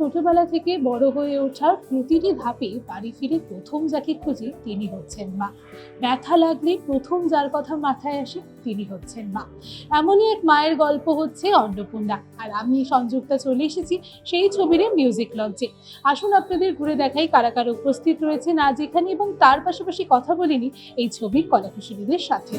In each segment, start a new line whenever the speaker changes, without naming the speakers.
ছোটবেলা থেকে বড় হয়ে ওঠার প্রতিটি ধাপে বাড়ি ফিরে প্রথম যাকে খুঁজে তিনি হচ্ছেন মা। ব্যথা লাগলে প্রথম যার কথা মাথায় আসে তিনি হচ্ছেন মা। এমনই এক মায়ের গল্প হচ্ছে অন্নপূর্ণা। আর আমি সংযুক্তা চলে এসেছি সেই ছবির মিউজিক লঞ্চে। আসুন আপনাদের ঘুরে দেখাই কারা কারা উপস্থিত রয়েছেন আজ এখানে এবং তার পাশাপাশি কথা বলিনি এই ছবির কলাকুশলীদের সাথে।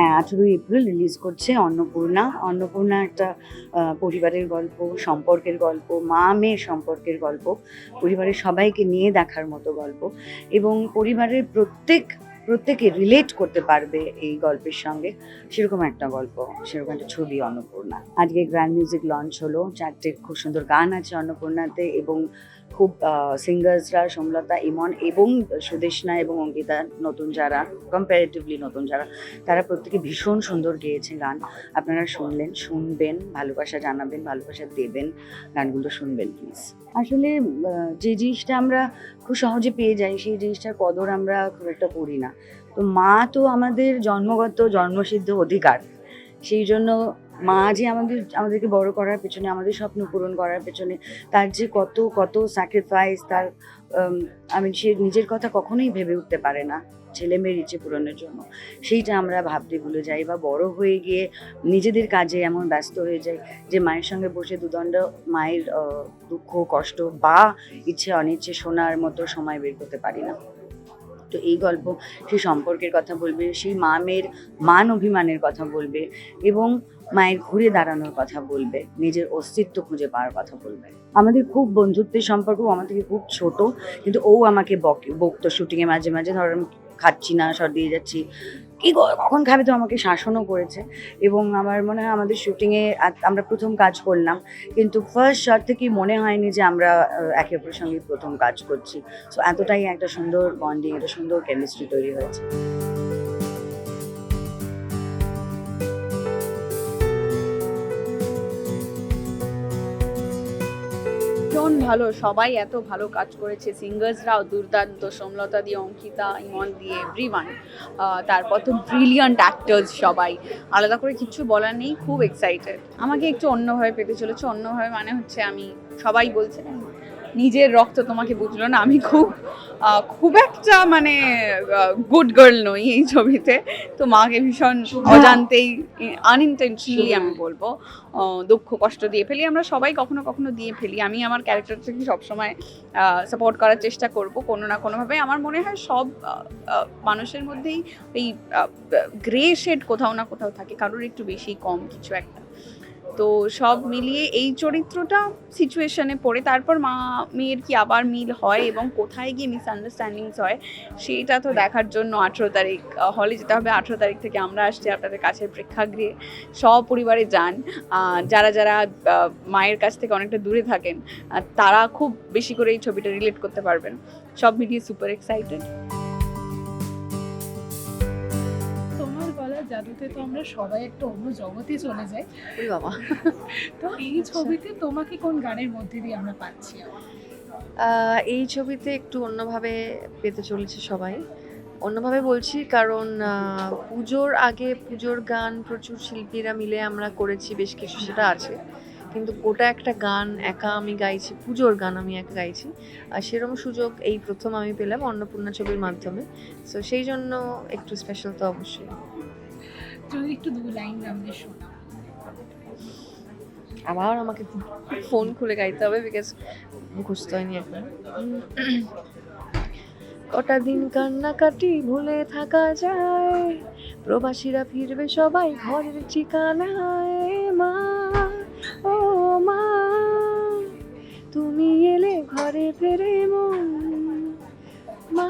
হ্যাঁ আঠেরোই এপ্রিল রিলিজ করছে অন্নপূর্ণা। অন্নপূর্ণা একটা পরিবারের গল্প, সম্পর্কের গল্প, মা মেয়ের সম্পর্কের গল্প, পরিবারের সবাইকে নিয়ে দেখার মতো গল্প এবং পরিবারের প্রত্যেক, প্রত্যেকে রিলেট করতে পারবে এই গল্পের সঙ্গে। সেরকম একটা গল্প, সেরকম একটা ছবি অন্নপূর্ণা আজকে গ্র্যান্ড মিউজিক লঞ্চ হলো, চারটে খুব সুন্দর গান আছে অন্নপূর্ণাতে এবং খুব সিঙ্গার্সরা সোমলতা ইমন এবং সুদেশনা এবং অঙ্কিতা নতুন যারা কম্পারেটিভলি নতুন যারা, তারা প্রত্যেকে ভীষণ সুন্দর গেয়েছে গান। আপনারা শুনলেন, শুনবেন, ভালোবাসা জানাবেন, ভালোবাসা দেবেন, গানগুলো শুনবেন প্লিজ আসলে যে জিনিসটা আমরা খুব সহজে পেয়ে যাই, সেই জিনিসটার কদর আমরা খুব একটা করি না। তো মা তো আমাদের জন্মগত, জন্মসিদ্ধ অধিকার। সেই জন্য মা যে আমাদের, আমাদেরকে বড় করার পেছনে, আমাদের স্বপ্ন পূরণ করার পেছনে, তার যে কত কত স্যাক্রিফাইস তার আমি সে নিজের কথা কখনোই ভেবে উঠতে পারে না ছেলে মেয়ের ইচ্ছে পূরণের জন্য। সেইটা আমরা ভাবতে ভুলে যাই বা বড় হয়ে গিয়ে নিজেদের কাজে এমন ব্যস্ত হয়ে যাই যে মায়ের সঙ্গে বসে দুদণ্ড, মায়ের দুঃখ, কষ্ট বা ইচ্ছে অনিচ্ছে শোনার মতো সময় বের করতে পারি না। তো এই গল্প সেই সম্পর্কের কথা বলবে, সেই মা মেয়ের মান অভিমানের কথা বলবে এবং মায়ের ঘুরে দাঁড়ানোর কথা বলবে, নিজের অস্তিত্ব খুঁজে পাওয়ার কথা বলবে। আমাদের খুব বন্ধুত্বের সম্পর্ক আমার থেকে খুব ছোট, কিন্তু ও আমাকে বকে, বকতো, শুটিংয়ে মাঝে মাঝে ধর আমি খাচ্ছি না, সর দিয়ে যাচ্ছি। কি কখন খাবে তো আমাকে শাসনও করেছে। এবং আমার মনে হয় আমাদের শুটিংয়ে আমরা প্রথম কাজ করলাম, কিন্তু ফার্স্ট শট থেকে মনে হয়নি যে আমরা একে অপরের সঙ্গে প্রথম কাজ করছি। সো এতটাই একটা সুন্দর বন্ডিং একটা সুন্দর কেমিস্ট্রি তৈরি হয়েছে।
ভীষণ ভালো, সবাই এত ভালো কাজ করেছে। সিঙ্গার্সরাও দুর্দান্ত, সোমলতা দিয়ে অঙ্কিতা, ইমন দিয়ে এভরিওয়ান তারপর তো ব্রিলিয়ান্ট অ্যাক্টার্স সবাই। আলাদা করে কিছু বলার নেই, খুব এক্সাইটেড আমাকে একটু অন্যভাবে পেতে চলেছে। অন্যভাবে মানে হচ্ছে আমি সবাই বলছে নিজের রক্ত তোমাকে বুঝলো না আমি খুব খুব একটা মানে গুড গার্ল নই এই ছবিতে। তো মাকে ভীষণ অজান্তেই আনইনটেনশনালি আমি বলব দুঃখ কষ্ট দিয়ে ফেলি। আমরা সবাই কখনো কখনো দিয়ে ফেলি। আমি আমার ক্যারেক্টারটাকে সবসময় সাপোর্ট করার চেষ্টা করব কোনো না কোনোভাবে। আমার মনে হয় সব মানুষের মধ্যেই এই গ্রে শেড কোথাও না কোথাও থাকে। কারোর একটু বেশি কম কিছু একটা। তো সব মিলিয়ে এই চরিত্রটা সিচুয়েশনে পড়ে। তারপর মা, মেয়ের কি আবার মিল হয় এবং কোথায় গিয়ে মিসআন্ডারস্ট্যান্ডিংস হয়, সেটা তো দেখার জন্য আঠেরো তারিখ হলে যেতে হবে। আঠেরো তারিখ থেকে আমরা আসছি আপনাদের কাছের প্রেক্ষাগৃহে। সপরিবারে যান। যারা যারা মায়ের কাছ থেকে অনেকটা দূরে থাকেন তারা খুব বেশি করে এই ছবিটা রিলেট করতে পারবেন। সব মিলিয়ে সুপার এক্সাইটেড
জাদুতে তো আমরা সবাই একটা অন্য জগতে চলে যাই।
বাবা।
তো এই ছবিতে তোমাকে কোন গানের মধ্যে দিয়ে আমরা পাচ্ছি?
এই ছবিতে একটু অন্যভাবে পেতে চলেছে সবাই। অন্যভাবে বলছি কারণ পুজোর আগে পুজোর গান প্রচুর শিল্পীরা মিলে আমরা করেছি বেশ কিছু সেটা আছে। কিন্তু গোটা একটা গান একা আমি গাইছি পুজোর গান আমি একা গাইছি। আর সেরকম সুযোগ এই প্রথম আমি পেলাম অন্নপূর্ণা ছবির মাধ্যমে। সো সেই জন্য একটু স্পেশাল তো অবশ্যই।
যদি একটু দু লাইন আমাদের শোনা।
আবার আমাকে ফোন খুলে গাইতে হবে বিকজ মুখস্থ হয়নি এখন। কটা দিন কান্নাকাটি ভুলে থাকা যায়, প্রবাসীরা ফিরবে সবাই ঘরের ঠিকানায়। মা, ও মা, তুমি এলে ঘরে ফেরে মন। মা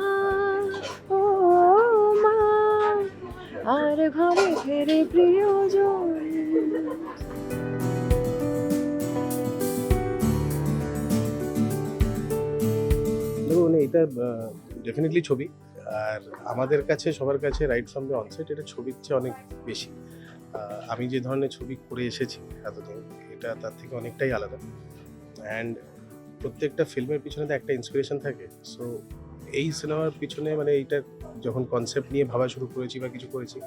ঘরে ফেরে প্রিয়জন।
ধরুন এটা ডেফিনেটলি ছবি। আর আমাদের কাছে, সবার কাছে রাইট ফ্রম দ্য অনসেট এটা ছবির চেয়ে অনেক বেশি। আমি যে ধরনের ছবি করে এসেছি এতদিন, এটা তার থেকে অনেকটাই আলাদা। অ্যান্ড প্রত্যেকটা ফিল্মের পিছনে তো একটা ইন্সপিরেশন থাকে। সো এই সিনেমার পিছনে মানে এইটা যখন কনসেপ্ট নিয়ে ভাবা শুরু করেছি বা কিছু করেছি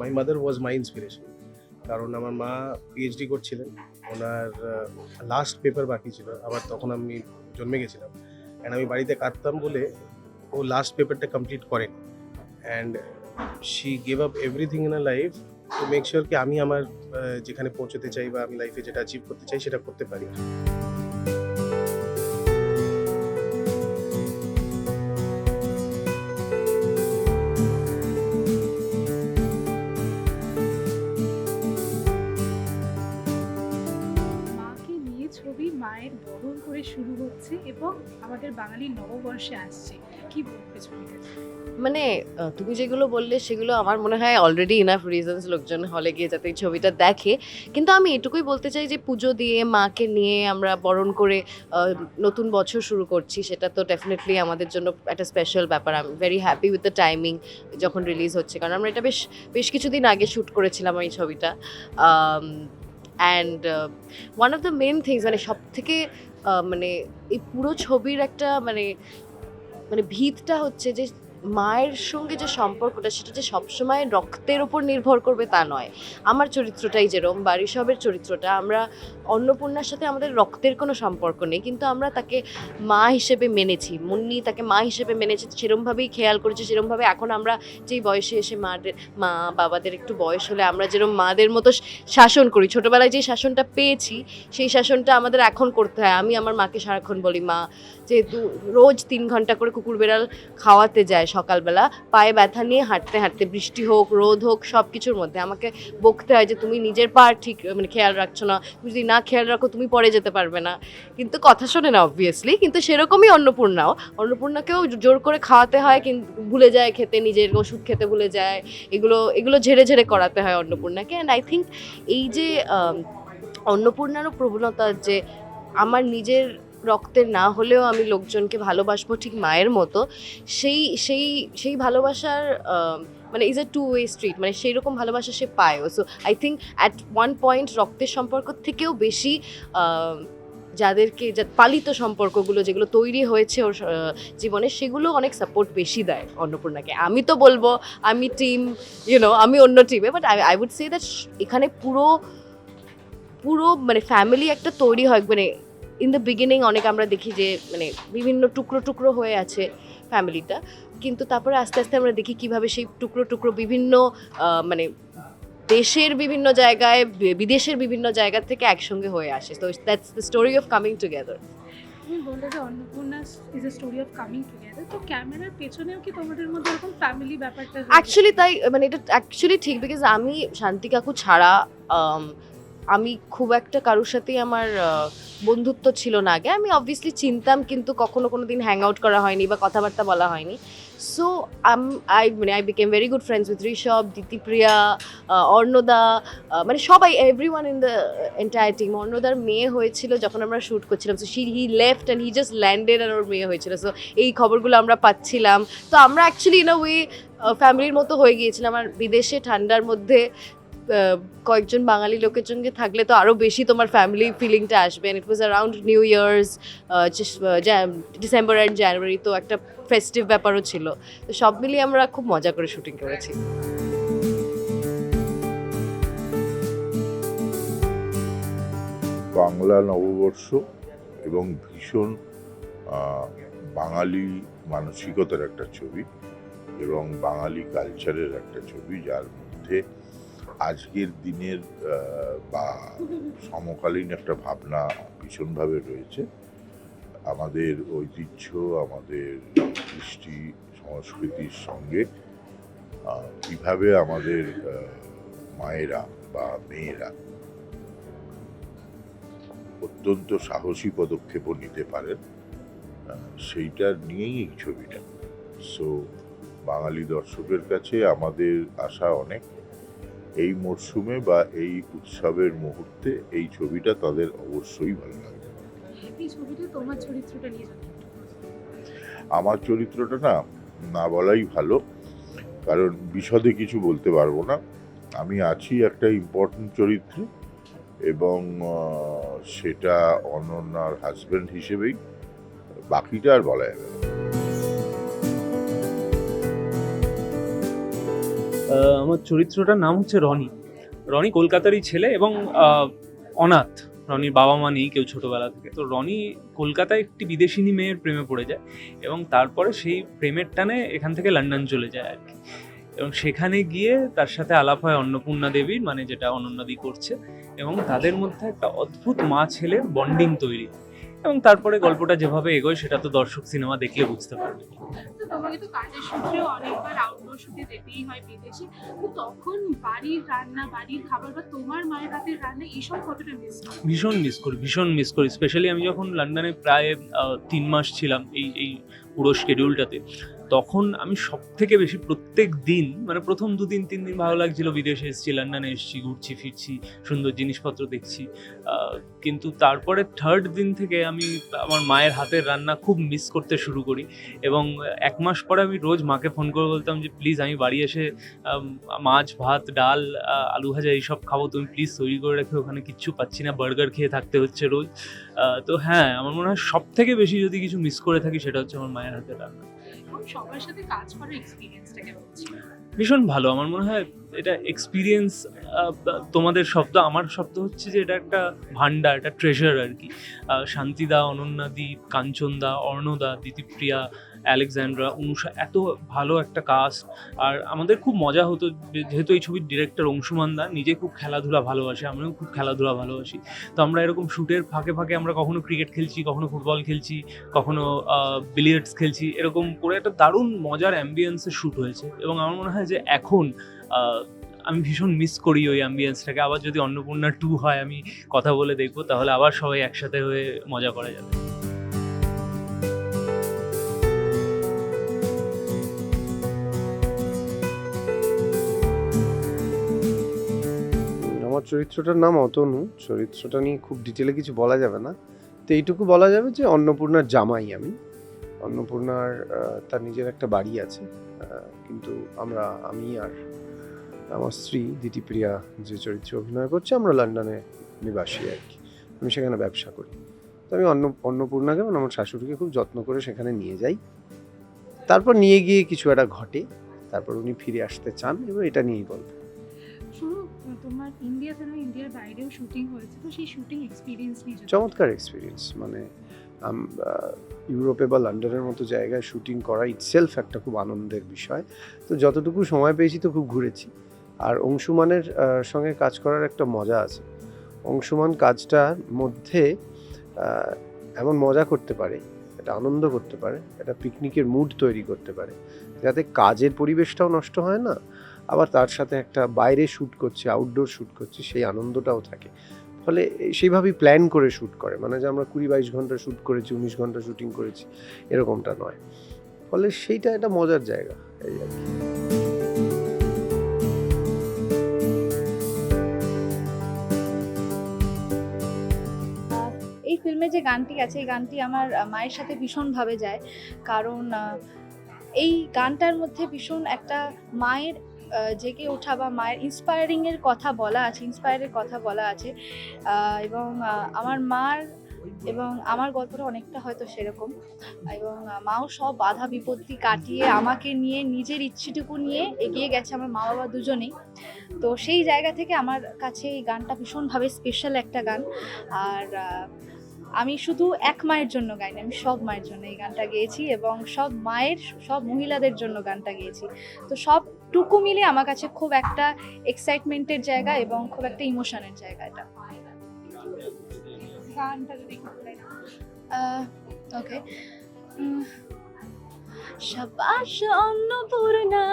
my mother was my inspiration কারণ আমার মা পিএইচডি করছিলেন, ওনার লাস্ট পেপার বাকি ছিল, আবার তখন আমি জন্মে গেছিলাম। অ্যান্ড আমি বাড়িতে কাঁদতাম বলে ও লাস্ট পেপারটা কমপ্লিট করেন। And she gave up everything in a life to make sure কি আমি আমার যেখানে পৌঁছতে চাই বা আমি লাইফে যেটা অ্যাচিভ করতে চাই সেটা করতে পারি।
আমাদের বাঙালি নববর্ষে আসছে। কি বলবে
মানে তুমি যেগুলো বললে সেগুলো আমার মনে হয় অলরেডি ইনাফ রিজনস লোকজন হলে গিয়ে যাতে এই ছবিটা দেখে। কিন্তু আমি এটুকুই বলতে চাই যে পুজো দিয়ে, মাকে নিয়ে আমরা বরণ করে নতুন বছর শুরু করছি, সেটা তো ডেফিনেটলি আমাদের জন্য একটা স্পেশাল ব্যাপার। আমি very happy with the timing যখন রিলিজ হচ্ছে। কারণ আমরা এটা বেশ বেশ কিছুদিন আগে শ্যুট করেছিলাম এই ছবিটা। And one of the main things মানে সব থেকে মানে এই পুরো ছবির একটা মানে মানে ভিতটা হচ্ছে যে মায়ের সঙ্গে যে সম্পর্কটা, সেটা যে সবসময় রক্তের ওপর নির্ভর করবে তা নয়। আমার চরিত্রটাই যেরম বা ঋষভের চরিত্রটা, আমরা অন্নপূর্ণার সাথে আমাদের রক্তের কোনো সম্পর্ক নেই, কিন্তু আমরা তাকে মা হিসেবে মেনেছি। মুন্নি তাকে মা হিসেবে মেনেছি, সেরমভাবেই খেয়াল করেছি, সেরমভাবে এখন আমরা যেই বয়সে এসে মাদের, মা বাবাদের একটু বয়স হলে আমরা যেরকম মাদের মতো শাসন করি। ছোটোবেলায় যে শাসনটা পেয়েছি, সেই শাসনটা আমাদের এখন করতে হয়। আমি আমার মাকে সারাক্ষণ বলি, মা, যেহেতু রোজ তিন ঘণ্টা করে কুকুর বেড়াল খাওয়াতে যায় সকালবেলা পায়ে ব্যথা নিয়ে হাঁটতে হাঁটতে বৃষ্টি হোক, রোদ হোক সব কিছুর মধ্যে আমাকে বকতে হয় যে তুমি নিজের পা ঠিক মানে খেয়াল রাখছো না। তুমি যদি না খেয়াল রাখো, তুমি পরে যেতে পারবে না। কিন্তু কথা শোনে না অবভিয়াসলি কিন্তু সেরকমই অন্নপূর্ণাও। অন্নপূর্ণাকেও জোর করে খাওয়াতে হয়, কিন্তু ভুলে যায় খেতে, নিজের ওষুধ খেতে ভুলে যায়। এগুলো এগুলো ঝেড়ে ঝেড়ে করাতে হয় অন্নপূর্ণাকে। অ্যান্ড আই থিঙ্ক এই যে অন্নপূর্ণারও প্রবণতা যে আমার নিজের রক্তের না হলেও আমি লোকজনকে ভালোবাসবো ঠিক মায়ের মতো, সেই সেই সেই ভালোবাসার মানে is a two way street মানে সেই রকম ভালোবাসা সে পায়ও। So I think at one point রক্তের সম্পর্ক থেকেও বেশি যাদেরকে, যা পালিত সম্পর্কগুলো যেগুলো তৈরি হয়েছে ওর জীবনে, সেগুলো অনেক সাপোর্ট বেশি দেয় অন্নপূর্ণাকে। আমি তো বলব, আমি টিম ইউনো আমি অন্য টিমে but I I would say that এখানে পুরো পুরো মানে ফ্যামিলি একটা তৈরি হয় মানে ইন দ্য বিগিনিং অনেক আমরা দেখি যে মানে বিভিন্ন টুকরো টুকরো হয়ে আছে ফ্যামিলিটা কিন্তু তারপরে আস্তে আস্তে আমরা দেখি কীভাবে সেই টুকরো টুকরো বিভিন্ন মানে দেশের বিভিন্ন জায়গায় বিদেশের বিভিন্ন জায়গা থেকে একসঙ্গে হয়ে আসে। তো that's the story of coming together
তুমি বললে যে Annapurna is a story of coming together তো ক্যামেরার পেছনেও কি তোমাদের মধ্যে এরকম ফ্যামিলি ব্যাপারটা
অ্যাকচুয়ালি তাই মানে এটা অ্যাকচুয়ালি ঠিক বিকজ আমি শান্তি কাকু ছাড়া আমি খুব একটা কারোর সাথেই আমার বন্ধুত্ব ছিল না আগে। আমি অবভিয়াসলি চিনতাম, কিন্তু কখনো কোনো দিন হ্যাং আউট করা হয়নি বা কথাবার্তা বলা হয়নি। সো আম আই মানে I became very good friends with Rishabh Ditipriya অর্ণদা মানে সবাই every one in the entire team অর্ণদার মেয়ে হয়েছিল যখন আমরা শ্যুট করছিলাম। So she he left and he just landed আর ওর মেয়ে হয়েছিল। সো এই খবরগুলো আমরা পাচ্ছিলাম। তো আমরা অ্যাকচুয়ালি ইন আ ওয়ে ফ্যামিলির মতো হয়ে গিয়েছিলাম। আর বিদেশে ঠান্ডার মধ্যে কয়েকজন বাঙালি লোকের সঙ্গে থাকলে তো আরও বেশি তোমার ফ্যামিলি ফিলিংটা আসবে। It was around new years December and January তো একটা ফেস্টিভ ব্যাপারও ছিল। তো সব মিলিয়ে আমরা খুব মজা করে শুটিং করেছি।
বাংলা নববর্ষ এবং ভীষণ বাঙালি মানসিকতার একটা ছবি এবং বাঙালি কালচারের একটা ছবি, যার মধ্যে আজকের দিনের বা সমকালীন একটা ভাবনা ভীষণভাবে রয়েছে। আমাদের ঐতিহ্য, আমাদের কৃষ্টি, সংস্কৃতির সঙ্গে কীভাবে আমাদের মায়েরা বা মেয়েরা অত্যন্ত সাহসী পদক্ষেপও নিতে পারেন সেইটা নিয়েই এই ছবিটা। সো বাঙালি দর্শকের কাছে আমাদের আশা অনেক। এই মরশুমে বা এই উৎসবের মুহূর্তে এই ছবিটা তাদের অবশ্যই ভালো লাগবে।
এই ছবিতে তোমার চরিত্রটা নিয়ে।
আমার চরিত্রটা না না বলাই ভালো কারণ বিশদে কিছু বলতে পারব না। আমি আছি একটা ইম্পর্টেন্ট চরিত্রে এবং সেটা অনন্যার হাজব্যান্ড হিসেবেই বাকিটা আর বলা যাবে না।
আমার চরিত্রটার নাম হচ্ছে রনি। রনি কলকাতারই ছেলে এবং অনাথ। রনির বাবা মা নেই কেউ ছোটবেলা থেকে। তো রনি কলকাতায় একটি বিদেশিনী মেয়ের প্রেমে পড়ে যায় এবং তারপরে সেই প্রেমের টানে এখান থেকে লন্ডন চলে যায় আর কি। এবং সেখানে গিয়ে তার সাথে আলাপ হয় অন্নপূর্ণা দেবীর মানে যেটা অনন্যাদি করছে। এবং তাদের মধ্যে একটা অদ্ভুত মা ছেলের বন্ডিং তৈরি। এবং তারপরে গল্পটা যেভাবে এগোয় সেটা তো দর্শক সিনেমা দেখলে বুঝতে পারবে।
তো তোমাকে তো কাজের সূত্রে অনেকবার আউটডোর শুটে যেতেই হয় বিদেশে। তো তখন বাড়ির রান্না বাড়ির খাবার বা তোমার মায়ের হাতের রান্না এইসব কতটা মিস
ভীষণ মিস করি ভীষণ মিস করি স্পেশালি আমি যখন লন্ডনে প্রায় তিন মাস ছিলাম এই এই পুরো শিডিউলটাতে তখন আমি সব থেকে বেশি প্রত্যেক দিন মানে প্রথম দুদিন, তিন দিন ভালো লাগছিল। বিদেশে এসেছি, লন্ডনে এসেছি, ঘুরছি, ফিরছি, সুন্দর জিনিসপত্র দেখছি। কিন্তু তারপরে থার্ড দিন থেকে আমি আমার মায়ের হাতের রান্না খুব মিস করতে শুরু করি এবং এক মাস পরে আমি রোজ মাকে ফোন করে বলতাম যে প্লিজ আমি বাড়ি এসে মাছ, ভাত, ডাল আলু ভাজা এইসব খাব, তুমি প্লিজ তৈরি করে রেখে, ওখানে কিচ্ছু পাচ্ছি না বার্গার খেয়ে থাকতে হচ্ছে রোজ। তো হ্যাঁ আমার মনে হয় সব থেকে বেশি যদি কিছু মিস করে থাকি, সেটা হচ্ছে আমার মায়ের হাতের রান্না।
সবার সাথে কাজ করার এক্সপিরিয়েন্সটা কেমন ছিল?
ভীষণ ভালো। আমার মনে হয় এটা এক্সপিরিয়েন্স তোমাদের শব্দ, আমার শব্দ হচ্ছে যে এটা একটা ভান্ডার একটা ট্রেজার আর কি। শান্তিদা অনন্যাদি কাঞ্চনদা, অর্ণদা, দিতিপ্রিয়া অ্যালেকজান্ড্রা অনুষা, এত ভালো একটা কাস্ট আর আমাদের খুব মজা হতো, যেহেতু এই ছবির ডিরেক্টর অংশুমান দা নিজে খুব খেলাধুলা ভালোবাসে, আমিও খুব খেলাধুলা ভালোবাসি। তো আমরা এরকম শ্যুটের ফাঁকে ফাঁকে আমরা কখনো ক্রিকেট খেলছি, কখনো ফুটবল খেলছি, কখনো বিলিয়ার্ডস খেলছি, এরকম করে একটা দারুণ মজার অ্যাম্বিয়েন্সে শ্যুট হয়েছে। এবং আমার মনে হয় যে এখন আমি ভীষণ মিস করি ওই অ্যাম্বিয়েন্সটাকে আবার যদি অন্নপূর্ণা টু হয়, আমি কথা বলে দেখব, তাহলে আবার সবাই একসাথে হয়ে মজা করা যাবে।
চরিত্রটার নাম অতনু। চরিত্রটা নিয়ে খুব ডিটেলে কিছু বলা যাবে না। তো এইটুকু বলা যাবে যে অন্নপূর্ণার জামাই আমি। অন্নপূর্ণার তার নিজের একটা বাড়ি আছে। কিন্তু আমরা, আমি আর আমার স্ত্রী দিতিপ্রিয়া যে চরিত্রে অভিনয় করছে, আমরা লন্ডনে নিবাসী আর কি। আমি সেখানে ব্যবসা করি। তো আমি অন্ন, অন্নপূর্ণাকে মানে আমার শাশুড়িকে খুব যত্ন করে সেখানে নিয়ে যাই। তারপর নিয়ে গিয়ে কিছু একটা ঘটে। তারপর উনি ফিরে আসতে চান এবং এটা নিয়েই
শুধু তোমার ইন্ডিয়াতে নয় ইন্ডিয়ার বাইরেও শুটিং হয়েছে, তো সেই শুটিং এক্সপিরিয়েন্স নিয়ে
চমৎকার এক্সপিরিয়েন্স মানে ইউরোপে বা লন্ডনের মতো জায়গায় শুটিং করা ইটসেলফ একটা খুব আনন্দের বিষয়। তো যতটুকু সময় পেয়েছি তো খুব ঘুরেছি। আর অংশুমানের সঙ্গে কাজ করার একটা মজা আছে। অংশুমান কাজটার মধ্যে এমন মজা করতে পারে, একটা আনন্দ করতে পারে, একটা পিকনিকের মুড তৈরি করতে পারে, যাতে কাজের পরিবেশটাও নষ্ট হয় না আবার তার সাথে একটা বাইরে শ্যুট করছে আউটডোর শ্যুট করছে, সেই আনন্দটাও থাকে। ফলে সেইভাবেই প্ল্যান করে শ্যুট করে। মানে যে আমরা কুড়ি বাইশ ঘণ্টা শ্যুট করেছি, উনিশ ঘণ্টা শ্যুটিং করেছি, এরকমটা নয়। ফলে সেইটা একটা মজার জায়গা, এই আর কি।
এই ফিল্মে যে গানটি আছে, এই গানটি আমার মায়ের সাথে ভীষণভাবে যায়। কারণ এই গানটার মধ্যে ভীষণ একটা মায়ের জেগে ওঠা বা মায়ের ইন্সপায়ারিংয়ের কথা বলা আছে ইন্সপায়ারের কথা বলা আছে। এবং আমার মার এবং আমার গল্পটা অনেকটা হয়তো সেরকম। এবং মাও সব বাধা বিপত্তি কাটিয়ে আমাকে নিয়ে, নিজের ইচ্ছেটুকু নিয়ে এগিয়ে গেছে আমার মা বাবা দুজনেই। তো সেই জায়গা থেকে আমার কাছে এই গানটা ভীষণভাবে স্পেশাল একটা গান। আর আমি শুধু এক মায়ের জন্য গাইনি, আমি সব মায়ের জন্য এই গানটা গেয়েছি এবং সব মায়ের, সব মহিলাদের জন্য গানটা গেয়েছি। তো সবটুকু মিলে আমার কাছে খুব একটা এক্সাইটমেন্টের জায়গা এবং খুব একটা ইমোশনের জায়গা এটা।
গানটা যদি।
ওকে সাবাস অন্নপূর্ণা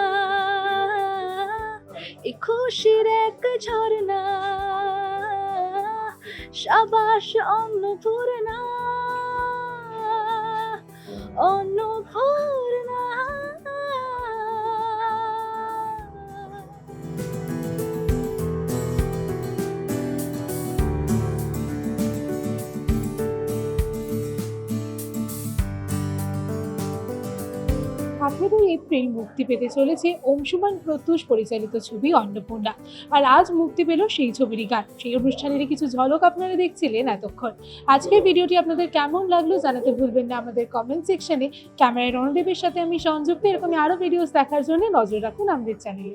এ খুশির এক ঝর্ণা। সাবাস অন্নপূর্ণা অন্নপূর্ণা
আঠেরোই এপ্রিল মুক্তি পেতে চলেছে অংশুমান প্রত্যুষ পরিচালিত ছবি অন্নপূর্ণা। আর আজ মুক্তি পেল সেই ছবিরই গান। সেই অনুষ্ঠানের কিছু ঝলক আপনারা দেখছিলেন এতক্ষণ। আজকের ভিডিওটি আপনাদের কেমন লাগল জানাতে ভুলবেন না। আমাদের কমেন্ট সেকশনে ক্যামেরায় রণদেবের সাথে আমি সংযুক্ত। এরকম আরও ভিডিওস দেখার জন্য নজর রাখুন আমাদের চ্যানেলে